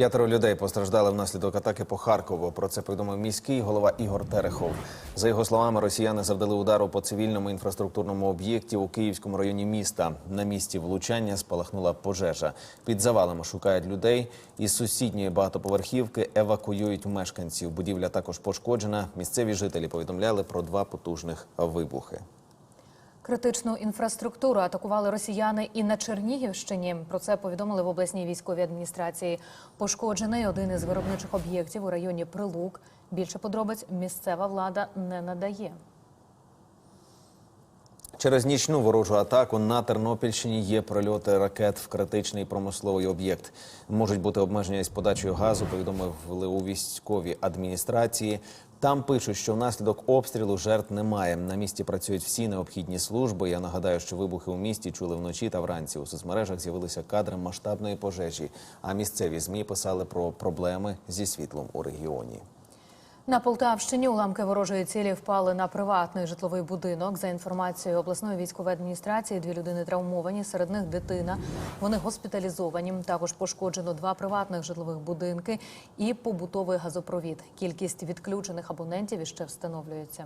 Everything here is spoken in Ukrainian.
П'ятеро людей постраждали внаслідок атаки по Харкову. Про це повідомив міський голова Ігор Терехов. За його словами, росіяни завдали удару по цивільному інфраструктурному об'єкті у Київському районі міста. На місці влучання спалахнула пожежа. Під завалами шукають людей. Із сусідньої багатоповерхівки евакуюють мешканців. Будівля також пошкоджена. Місцеві жителі повідомляли про два потужних вибухи. Критичну інфраструктуру атакували росіяни і на Чернігівщині. Про це повідомили в обласній військовій адміністрації. Пошкоджений один із виробничих об'єктів у районі Прилук. Більше подробиць місцева влада не надає. Через нічну ворожу атаку на Тернопільщині є прольоти ракет в критичний промисловий об'єкт. Можуть бути обмеження із подачею газу. Повідомили у військовій адміністрації. Там пишуть, що внаслідок обстрілу жертв немає. На місці працюють всі необхідні служби. Я нагадаю, що вибухи у місті чули вночі та вранці. У соцмережах з'явилися кадри масштабної пожежі. А місцеві змі писали про проблеми зі світлом у регіоні. На Полтавщині уламки ворожої цілі впали на приватний житловий будинок. За інформацією обласної військової адміністрації, дві людини травмовані, серед них дитина. Вони госпіталізовані. Також пошкоджено два приватних житлових будинки і побутовий газопровід. Кількість відключених абонентів іще встановлюється.